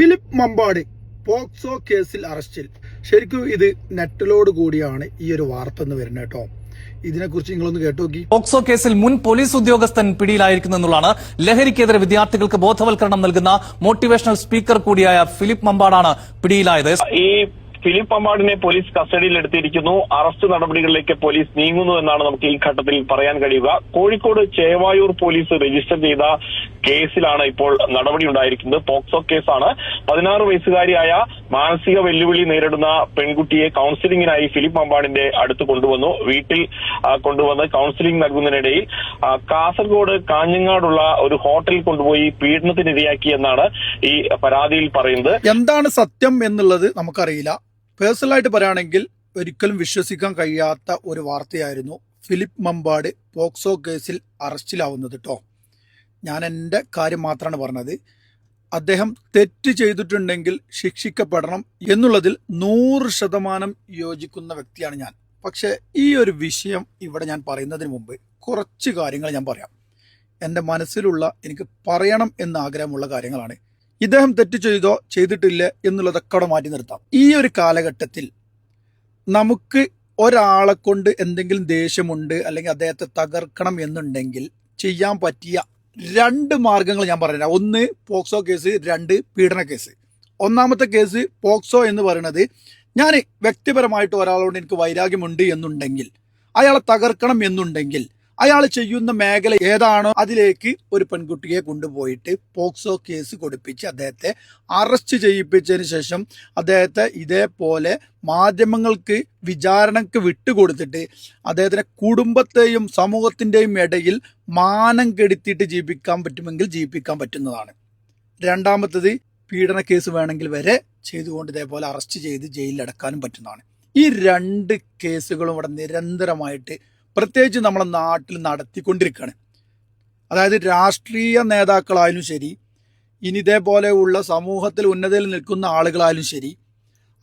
Philip Mampadi POCSO കേസിൽ അറസ്റ്റിൽ. ശരിക്കും ഇത് നെറ്റലോട് കൂടിയാണ് ഈ ഒരു വാർത്ത എന്ന് വരുന്നത് കേട്ടോ. ഇതിനെക്കുറിച്ച് നിങ്ങളൊന്ന് കേട്ടു നോക്കി പോക്സോ കേസിൽ മുൻ പോലീസ് ഉദ്യോഗസ്ഥൻ പിടിയിലായിരിക്കുന്നു എന്നുള്ളതാണ്. ലഹരിക്കെതിരെ വിദ്യാർത്ഥികൾക്ക് ബോധവൽക്കരണം നൽകുന്ന മോട്ടിവേഷണൽ സ്പീക്കർ കൂടിയായ ഫിലിപ്പ് മമ്പാടാണ് പിടിയിലായത്. ഈ ഫിലിപ്പ് അമ്പാടിനെ പോലീസ് കസ്റ്റഡിയിൽ എടുത്തിരിക്കുന്നു. അറസ്റ്റ് നടപടികളിലേക്ക് പോലീസ് നീങ്ങുന്നു എന്നാണ് നമുക്ക് ഈ ഘട്ടത്തിൽ പറയാൻ കഴിയുക. കോഴിക്കോട് ചേവായൂർ പോലീസ് രജിസ്റ്റർ ചെയ്ത കേസിലാണ് ഇപ്പോൾ നടപടി ഉണ്ടായിരിക്കുന്നത്. പോക്സോ കേസാണ്. പതിനാറ് വയസ്സുകാരിയായ മാനസിക വെല്ലുവിളി നേരിടുന്ന പെൺകുട്ടിയെ കൌൺസിലിംഗിനായി ഫിലിപ്പ് അമ്പാടിന്റെ അടുത്ത് കൊണ്ടുവന്നു. വീട്ടിൽ കൊണ്ടുവന്ന് കൌൺസിലിംഗ് നൽകുന്നതിനിടയിൽ കാസർഗോഡ് കാഞ്ഞങ്ങാടുള്ള ഒരു ഹോട്ടലിൽ കൊണ്ടുപോയി പീഡനത്തിനിരയാക്കി എന്നാണ് ഈ പരാതിയിൽ പറയുന്നത്. എന്താണ് സത്യം എന്നുള്ളത് നമുക്കറിയില്ല. പേഴ്സണലായിട്ട് പറയുകയാണെങ്കിൽ ഒരിക്കലും വിശ്വസിക്കാൻ കഴിയാത്ത ഒരു വാർത്തയായിരുന്നു ഫിലിപ്പ് മമ്പാട് പോക്സോ കേസിൽ അറസ്റ്റിലാവുന്നത് കേട്ടോ ഞാൻ എന്റെ കാര്യം മാത്രമാണ് പറഞ്ഞത്. അദ്ദേഹം തെറ്റ് ചെയ്തിട്ടുണ്ടെങ്കിൽ ശിക്ഷിക്കപ്പെടണം എന്നുള്ളതിൽ നൂറ് ശതമാനം യോജിക്കുന്ന വ്യക്തിയാണ് ഞാൻ. പക്ഷേ ഈ ഒരു വിഷയം ഇവിടെ ഞാൻ പറയുന്നതിന് മുമ്പ് കുറച്ച് കാര്യങ്ങൾ ഞാൻ പറയാം. എന്റെ മനസ്സിലുള്ള എനിക്ക് പറയണം എന്ന് ആഗ്രഹമുള്ള കാര്യങ്ങളാണ്. ഇദ്ദേഹം തെറ്റ് ചെയ്തോ ചെയ്തിട്ടില്ല എന്നുള്ളതൊക്കെ അവിടെ മാറ്റി നിർത്താം. ഈ ഒരു കാലഘട്ടത്തിൽ നമുക്ക് ഒരാളെ കൊണ്ട് എന്തെങ്കിലും ദേഷ്യമുണ്ട് അല്ലെങ്കിൽ അദ്ദേഹത്തെ തകർക്കണം എന്നുണ്ടെങ്കിൽ ചെയ്യാൻ പറ്റിയ രണ്ട് മാർഗങ്ങൾ ഞാൻ പറഞ്ഞുതരാം. ഒന്ന് പോക്സോ കേസ് രണ്ട് പീഡന കേസ്. ഒന്നാമത്തെ കേസ് പോക്സോ എന്ന് പറയുന്നത് ഞാൻ വ്യക്തിപരമായിട്ട് ഒരാളോട് എനിക്ക് വൈരാഗ്യമുണ്ട് എന്നുണ്ടെങ്കിൽ അയാളെ തകർക്കണം എന്നുണ്ടെങ്കിൽ അയാൾ ചെയ്യുന്ന മേഖല ഏതാണോ അതിലേക്ക് ഒരു പെൺകുട്ടിയെ കൊണ്ടുപോയിട്ട് പോക്സോ കേസ് കൊടുപ്പിച്ച് അദ്ദേഹത്തെ അറസ്റ്റ് ചെയ്യിപ്പിച്ചതിന് ശേഷം അദ്ദേഹത്തെ ഇതേപോലെ മാധ്യമങ്ങൾക്ക് വിചാരണക്ക് വിട്ടുകൊടുത്തിട്ട് അദ്ദേഹത്തിന്റെ കുടുംബത്തെയും സമൂഹത്തിന്റെയും ഇടയിൽ മാനം കെടുത്തിയിട്ട് ജീവിക്കാൻ പറ്റുമെങ്കിൽ ജീവിപ്പിക്കാൻ പറ്റുന്നതാണ്. രണ്ടാമത്തത് പീഡന കേസ് വേണമെങ്കിൽ വരെ ചെയ്തുകൊണ്ട് ഇതേപോലെ അറസ്റ്റ് ചെയ്ത് ജയിലിലടക്കാനും പറ്റുന്നതാണ്. ഈ രണ്ട് കേസുകളും ഇവിടെ നിരന്തരമായിട്ട് പ്രത്യേകിച്ച് നമ്മളെ നാട്ടിൽ നടത്തിക്കൊണ്ടിരിക്കുകയാണ്. അതായത് രാഷ്ട്രീയ നേതാക്കളായാലും ശരി ഇനി ഇതേപോലെയുള്ള സമൂഹത്തിൽ ഉന്നതിയിൽ നിൽക്കുന്ന ആളുകളായാലും ശരി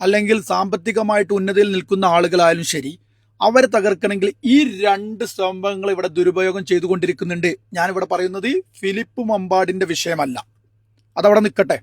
അല്ലെങ്കിൽ സാമ്പത്തികമായിട്ട് ഉന്നതിയിൽ നിൽക്കുന്ന ആളുകളായാലും ശരി അവരെ തകർക്കണമെങ്കിൽ ഈ രണ്ട് സംഭവങ്ങൾ ഇവിടെ ദുരുപയോഗം ചെയ്തുകൊണ്ടിരിക്കുന്നുണ്ട്. ഞാനിവിടെ പറയുന്നത് ഫിലിപ്പ് മമ്പാടിന്റെ വിഷയമല്ല. അതവിടെ നിൽക്കട്ടെ.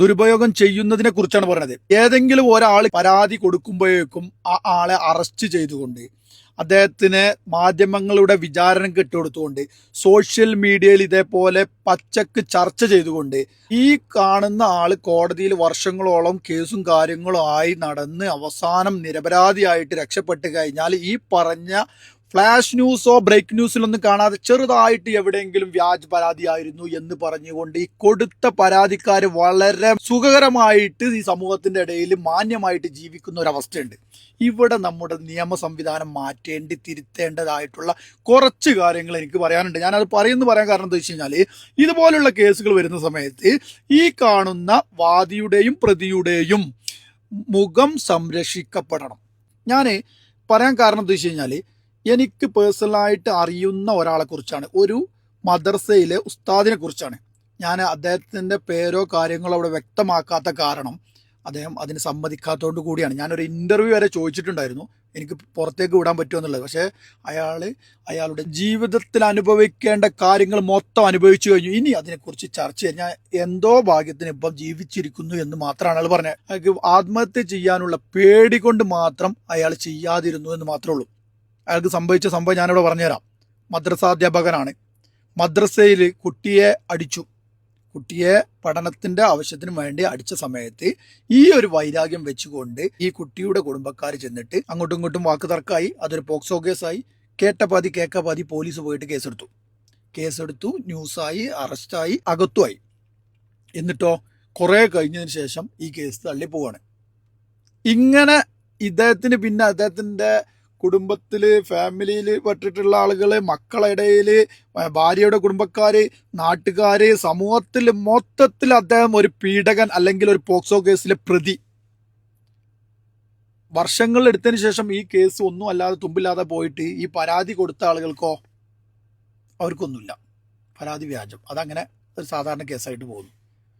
ദുരുപയോഗം ചെയ്യുന്നതിനെ കുറിച്ചാണ് പറയുന്നത് ഏതെങ്കിലും ഒരാൾ പരാതി കൊടുക്കുമ്പോഴേക്കും ആ ആളെ അറസ്റ്റ് ചെയ്തുകൊണ്ട് അദ്ദേഹത്തിന് മാധ്യമങ്ങളുടെ വിചാരണം കെട്ടുകൊടുത്തുകൊണ്ട് സോഷ്യൽ മീഡിയയിൽ ഇതേപോലെ പച്ചക്ക് ചർച്ച ചെയ്തുകൊണ്ട് ഈ കാണുന്ന ആൾ കോടതിയിൽ വർഷങ്ങളോളം കേസും കാര്യങ്ങളും ആയി നടന്ന് അവസാനം നിരപരാധിയായിട്ട് രക്ഷപ്പെട്ട് കഴിഞ്ഞാൽ ഈ പറഞ്ഞ ഫ്ലാഷ് ന്യൂസോ ബ്രേക്ക് ന്യൂസിലൊന്നും കാണാതെ ചെറുതായിട്ട് എവിടെയെങ്കിലും വ്യാജ പരാതിയായിരുന്നു എന്ന് പറഞ്ഞുകൊണ്ട് ഈ കൊടുത്ത പരാതിക്കാർ വളരെ സുഖകരമായിട്ട് ഈ സമൂഹത്തിന്റെ ഇടയിൽ മാന്യമായിട്ട് ജീവിക്കുന്ന ഒരു ഇവിടെ നമ്മുടെ നിയമ സംവിധാനം മാറ്റേണ്ടി തിരുത്തേണ്ടതായിട്ടുള്ള കുറച്ച് കാര്യങ്ങൾ എനിക്ക് പറയാനുണ്ട്. ഞാനത് പറയുന്നു പറയാൻ കാരണം എന്താ വെച്ച് കഴിഞ്ഞാൽ ഇതുപോലുള്ള കേസുകൾ വരുന്ന സമയത്ത് ഈ കാണുന്ന വാദിയുടെയും പ്രതിയുടെയും മുഖം സംരക്ഷിക്കപ്പെടണം. ഞാൻ പറയാൻ കാരണം എന്താ വെച്ച് കഴിഞ്ഞാൽ എനിക്ക് പേഴ്സണലായിട്ട് അറിയുന്ന ഒരാളെ കുറിച്ചാണ് ഒരു മദർസയിലെ ഉസ്താദിനെ കുറിച്ചാണ് ഞാൻ അദ്ദേഹത്തിന്റെ പേരോ കാര്യങ്ങളോ അവിടെ വ്യക്തമാക്കാത്ത കാരണം അദ്ദേഹം അതിന് സമ്മതിക്കാത്തതുകൊണ്ട് കൂടിയാണ്. ഞാനൊരു ഇന്റർവ്യൂ വരെ ചോദിച്ചിട്ടുണ്ടായിരുന്നു. എനിക്ക് പുറത്തേക്ക് വിടാൻ പറ്റുമോ എന്നുള്ളത്. പക്ഷേ അയാൾ അയാളുടെ ജീവിതത്തിൽ അനുഭവിക്കേണ്ട കാര്യങ്ങൾ മൊത്തം അനുഭവിച്ചു കഴിഞ്ഞു. ഇനി അതിനെക്കുറിച്ച് ചർച്ച ചെയ്യാൻ ഞാൻ എന്തോ ഭാഗ്യത്തിന് ഇപ്പം ജീവിച്ചിരിക്കുന്നു എന്ന് മാത്രമാണ് അയാൾ പറഞ്ഞത്. ആത്മഹത്യ ചെയ്യാനുള്ള പേടി കൊണ്ട് മാത്രം അയാൾ ചെയ്യാതിരുന്നു എന്ന് മാത്രമേ ഉള്ളൂ. അയാൾക്ക് സംഭവിച്ച സംഭവം ഞാനിവിടെ പറഞ്ഞുതരാം. മദ്രസാധ്യാപകനാണ് മദ്രസയിൽ കുട്ടിയെ അടിച്ചു. കുട്ടിയെ പഠനത്തിന്റെ ആവശ്യത്തിന് വേണ്ടി അടിച്ച സമയത്ത് ഈ ഒരു വൈരാഗ്യം വെച്ചുകൊണ്ട് ഈ കുട്ടിയുടെ കുടുംബക്കാർ ചെന്നിട്ട് അങ്ങോട്ടും ഇങ്ങോട്ടും വാക്ക് തർക്കമായി. അതൊരു പോക്സോ കേസായി. കേട്ട പാതി കേക്ക പാതി പോലീസ് പോയിട്ട് കേസെടുത്തു. കേസെടുത്തു ന്യൂസായി അറസ്റ്റായി അകത്തുമായി. എന്നിട്ടോ കുറേ കഴിഞ്ഞതിന് ശേഷം ഈ കേസ് തള്ളി പോവാണ് ഇങ്ങനെ ഇദ്ദേഹത്തിന് പിന്നെ അദ്ദേഹത്തിന്റെ കുടുംബത്തിൽ ഫാമിലിയിൽ പെട്ടിട്ടുള്ള ആളുകൾ മക്കളുടെ ഇടയിൽ ഭാര്യയുടെ കുടുംബക്കാര് നാട്ടുകാര് സമൂഹത്തിൽ മൊത്തത്തിൽ അദ്ദേഹം ഒരു പീഡകൻ അല്ലെങ്കിൽ ഒരു പോക്സോ കേസിലെ പ്രതി. വർഷങ്ങൾ എടുത്തതിന് ശേഷം ഈ കേസ് ഒന്നും അല്ലാതെ തുമ്പില്ലാതെ പോയിട്ട് ഈ പരാതി കൊടുത്ത ആളുകൾക്കോ അവർക്കൊന്നുമില്ല. പരാതി വ്യാജം. അതങ്ങനെ ഒരു സാധാരണ കേസായിട്ട് പോകുന്നു.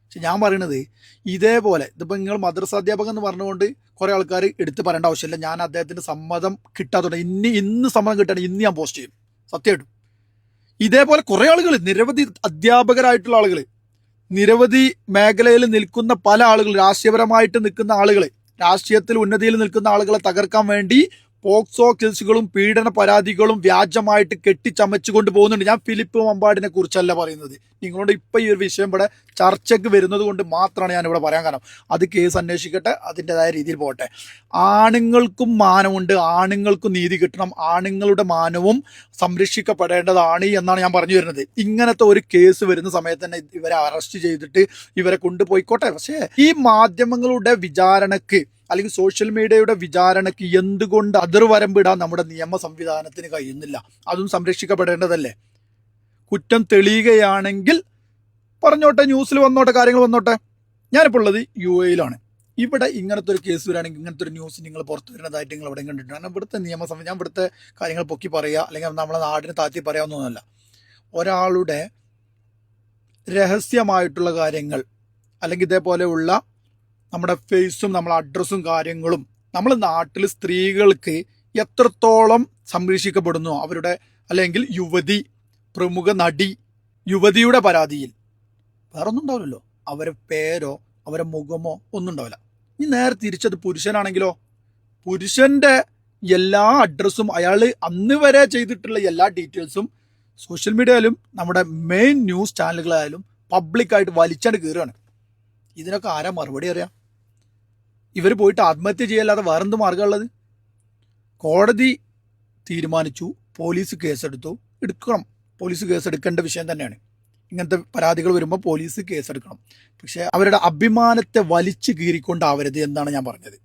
പക്ഷെ ഞാൻ പറയണത് ഇതേപോലെ ഇതിപ്പോൾ നിങ്ങൾ മദ്രസ അധ്യാപകൻ എന്ന് പറഞ്ഞുകൊണ്ട് കുറേ ആൾക്കാർ എടുത്ത് പറയേണ്ട ആവശ്യമില്ല. ഞാൻ അദ്ദേഹത്തിന്റെ സമ്മതം കിട്ടാത്തതുകൊണ്ട് ഇനി ഇന്ന് സമ്മതം കിട്ടണം ഇന്ന് ഞാൻ പോസ്റ്റ് ചെയ്യും. സത്യമായിട്ടും ഇതേപോലെ കുറേ ആളുകൾ നിരവധി അധ്യാപകരായിട്ടുള്ള ആളുകൾ നിരവധി മേഖലയിൽ നിൽക്കുന്ന പല ആളുകൾ രാഷ്ട്രീയപരമായിട്ട് നിൽക്കുന്ന ആളുകൾ രാഷ്ട്രീയത്തിൽ ഉന്നതിയിൽ നിൽക്കുന്ന ആളുകളെ തകർക്കാൻ വേണ്ടി പോക്സോ കേസുകളും പീഡന പരാതികളും വ്യാജമായിട്ട് കെട്ടിച്ചമച്ചു പോകുന്നുണ്ട്. ഞാൻ ഫിലിപ്പ് മമ്പാടിനെ കുറിച്ചല്ല പറയുന്നത്. നിങ്ങളോട് ഇപ്പം ഈ ഒരു വിഷയം ഇവിടെ ചർച്ചയ്ക്ക് വരുന്നത് കൊണ്ട് മാത്രമാണ് ഞാൻ പറയാൻ കാരണം. അത് കേസ് അന്വേഷിക്കട്ടെ അതിന്റെതായ രീതിയിൽ പോട്ടെ ആണുങ്ങൾക്കും മാനമുണ്ട്. ആണുങ്ങൾക്കും നീതി കിട്ടണം. ആണുങ്ങളുടെ മാനവും സംരക്ഷിക്കപ്പെടേണ്ടതാണ് എന്നാണ് ഞാൻ പറഞ്ഞു വരുന്നത്. ഇങ്ങനത്തെ ഒരു കേസ് വരുന്ന സമയത്ത് തന്നെ ഇവരെ അറസ്റ്റ് ചെയ്തിട്ട് ഇവരെ കൊണ്ടുപോയിക്കോട്ടെ. പക്ഷേ ഈ മാധ്യമങ്ങളുടെ വിചാരണക്ക് അല്ലെങ്കിൽ സോഷ്യൽ മീഡിയയുടെ വിചാരണയ്ക്ക് എന്തുകൊണ്ട് അതിർവരമ്പിടാൻ നമ്മുടെ നിയമ സംവിധാനത്തിന് കഴിയുന്നില്ല? അതും സംരക്ഷിക്കപ്പെടേണ്ടതല്ലേ? കുറ്റം തെളിയുകയാണെങ്കിൽ പറഞ്ഞോട്ടെ ന്യൂസിൽ വന്നോട്ടെ കാര്യങ്ങൾ വന്നോട്ടെ. ഞാനിപ്പോൾ ഉള്ളത് യു എയിലാണ് ഇവിടെ ഇങ്ങനത്തെ ഒരു കേസ് വരികയാണെങ്കിൽ ഇങ്ങനത്തെ ഒരു ന്യൂസ് നിങ്ങൾ പുറത്തു വരുന്നതായിട്ട് നിങ്ങൾ എവിടെയും കണ്ടിട്ടുണ്ട്. കാരണം ഇവിടുത്തെ നിയമസം ഞാൻ ഇവിടുത്തെ കാര്യങ്ങൾ പൊക്കി പറയുക അല്ലെങ്കിൽ നമ്മളെ നാടിനെ താത്തി പറയാവുന്നതല്ല ഒരാളുടെ രഹസ്യമായിട്ടുള്ള കാര്യങ്ങൾ അല്ലെങ്കിൽ ഇതേപോലെയുള്ള നമ്മുടെ ഫേസും നമ്മളെ അഡ്രസ്സും കാര്യങ്ങളും നമ്മൾ നാട്ടിൽ സ്ത്രീകൾക്ക് എത്രത്തോളം സംരക്ഷിക്കപ്പെടുന്നു? അവരുടെ അല്ലെങ്കിൽ യുവതി പ്രമുഖ നടി യുവതിയുടെ പരാതിയിൽ. വേറൊന്നും ഉണ്ടാവില്ലല്ലോ. അവരെ പേരോ അവരെ മുഖമോ ഒന്നും ഉണ്ടാവില്ല. ഇനി നേരെ തിരിച്ചത് പുരുഷനാണെങ്കിലോ? പുരുഷന്റെ എല്ലാ അഡ്രസ്സും അയാൾ അന്ന് വരെ ചെയ്തിട്ടുള്ള എല്ലാ ഡീറ്റെയിൽസും സോഷ്യൽ മീഡിയയിലും നമ്മുടെ മെയിൻ ന്യൂസ് ചാനലുകളായാലും പബ്ലിക്കായിട്ട് വലിച്ചാണ്ട് കയറുകയാണ്. ഇതിനൊക്കെ ആരാ മറുപടി അറിയാം ഇവർ പോയിട്ട് ആത്മഹത്യ ചെയ്യല്ലാതെ വേറെന്ത് മാർഗമുള്ളത് കോടതി തീരുമാനിച്ചു പോലീസ് കേസെടുത്തു എടുക്കണം. പോലീസ് കേസെടുക്കേണ്ട വിഷയം തന്നെയാണ്. ഇങ്ങനത്തെ പരാതികൾ വരുമ്പോൾ പോലീസ് കേസെടുക്കണം. പക്ഷേ അവരുടെ അഭിമാനത്തെ വലിച്ചു കീറിക്കൊണ്ടാവരുത് എന്നാണ് ഞാൻ പറഞ്ഞത്.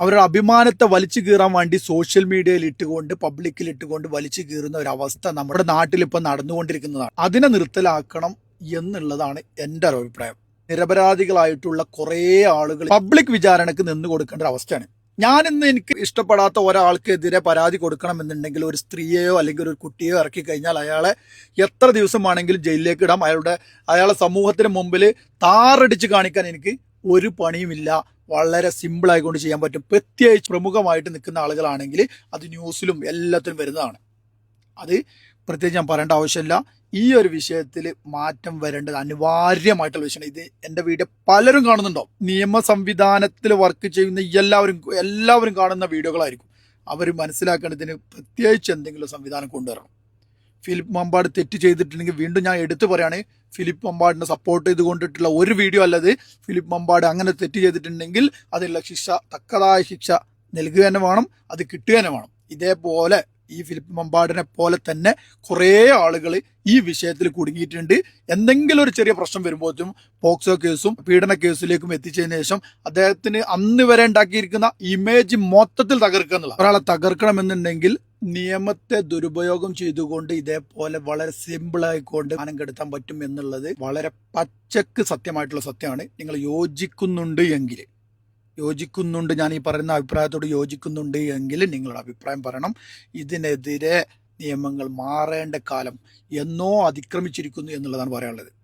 അവരുടെ അഭിമാനത്തെ വലിച്ചു കീറാൻ വേണ്ടി സോഷ്യൽ മീഡിയയിൽ ഇട്ടുകൊണ്ട് പബ്ലിക്കിൽ ഇട്ടുകൊണ്ട് വലിച്ചു കീറുന്ന ഒരു അവസ്ഥ നമ്മുടെ നാട്ടിൽ ഇപ്പം നടന്നുകൊണ്ടിരിക്കുന്നതാണ്. അതിനെ നിർത്തലാക്കണം എന്നുള്ളതാണ് എന്റെ ഒരു അഭിപ്രായം. നിരപരാധികളായിട്ടുള്ള കുറേ ആളുകൾ പബ്ലിക് വിചാരണക്ക് നിന്ന് കൊടുക്കേണ്ട ഒരു അവസ്ഥയാണ്. ഞാനിന്ന് എനിക്ക് ഇഷ്ടപ്പെടാത്ത ഒരാൾക്കെതിരെ പരാതി കൊടുക്കണമെന്നുണ്ടെങ്കിൽ ഒരു സ്ത്രീയെയോ അല്ലെങ്കിൽ ഒരു കുട്ടിയെയോ ഇറക്കി കഴിഞ്ഞാൽ അയാളെ എത്ര ദിവസമാണെങ്കിലും ജയിലിലേക്ക് ഇടാം. അയാളുടെ അയാളെ സമൂഹത്തിന് മുമ്പിൽ താറടിച്ച് കാണിക്കാൻ എനിക്ക് ഒരു പണിയുമില്ല. വളരെ സിമ്പിൾ ആയിക്കൊണ്ട് ചെയ്യാൻ പറ്റും. പ്രത്യേകിച്ച് പ്രമുഖമായിട്ട് നിൽക്കുന്ന ആളുകളാണെങ്കിൽ അത് ന്യൂസിലും എല്ലാത്തിലും വരുന്നതാണ്. അത് പ്രത്യേകിച്ച് ഞാൻ പറയേണ്ട ആവശ്യമില്ല. ഈ ഒരു വിഷയത്തിൽ മാറ്റം വരേണ്ടത് അനിവാര്യമായിട്ടുള്ള വിഷയമാണ്. ഇത് എന്റെ വീഡിയോ പലരും കാണുന്നുണ്ടോ? നിയമ സംവിധാനത്തിൽ വർക്ക് ചെയ്യുന്ന എല്ലാവരും എല്ലാവരും കാണുന്ന വീഡിയോകളായിരിക്കും. അവർ മനസ്സിലാക്കേണ്ടതിന് പ്രത്യേകിച്ച് എന്തെങ്കിലും സംവിധാനം കൊണ്ടുവരണം. ഫിലിപ്പ് മമ്പാട് തെറ്റ് ചെയ്തിട്ടുണ്ടെങ്കിൽ വീണ്ടും ഞാൻ എടുത്തു പറയാണ് ഫിലിപ്പ് മമ്പാടിനെ സപ്പോർട്ട് ചെയ്തുകൊണ്ടിട്ടുള്ള ഒരു വീഡിയോ അല്ലത് ഫിലിപ്പ് മമ്പാട് അങ്ങനെ തെറ്റ് ചെയ്തിട്ടുണ്ടെങ്കിൽ അതിനുള്ള ശിക്ഷ തക്കതായ ശിക്ഷ നൽകുക തന്നെ വേണം അത് കിട്ടുക തന്നെ വേണം. ഇതേപോലെ ഈ ഫിലിപ്പ് മമ്പാടിനെ പോലെ തന്നെ കുറേ ആളുകൾ ഈ വിഷയത്തിൽ കുടുങ്ങിയിട്ടുണ്ട്. എന്തെങ്കിലും ഒരു ചെറിയ പ്രശ്നം വരുമ്പോഴത്തും പോക്സോ കേസും പീഡന കേസിലേക്കും എത്തിച്ചതിന് ശേഷം അദ്ദേഹത്തിന് അന്ന് വരെ ഉണ്ടാക്കിയിരിക്കുന്ന ഇമേജ് മൊത്തത്തിൽ തകർക്കുക എന്നുള്ള ഒരാളെ തകർക്കണമെന്നുണ്ടെങ്കിൽ നിയമത്തെ ദുരുപയോഗം ചെയ്തുകൊണ്ട് ഇതേപോലെ വളരെ സിമ്പിൾ ആയിക്കൊണ്ട് സ്ഥാനം കെടുത്താൻ പറ്റും എന്നുള്ളത് വളരെ പച്ചക്ക് സത്യമായിട്ടുള്ള സത്യമാണ്. നിങ്ങൾ യോജിക്കുന്നുണ്ട് എങ്കിൽ. യോജിക്കുന്നുണ്ട്. ഞാൻ ഈ പറയുന്ന അഭിപ്രായത്തോട് യോജിക്കുന്നുണ്ട് എങ്കിൽ നിങ്ങളുടെ അഭിപ്രായം പറയണം. ഇതിനെതിരെ നിയമങ്ങൾ മാറേണ്ട കാലം എന്നോ അതിക്രമിച്ചിരിക്കുന്നു എന്നുള്ളതാണ് പറയാനുള്ളത്.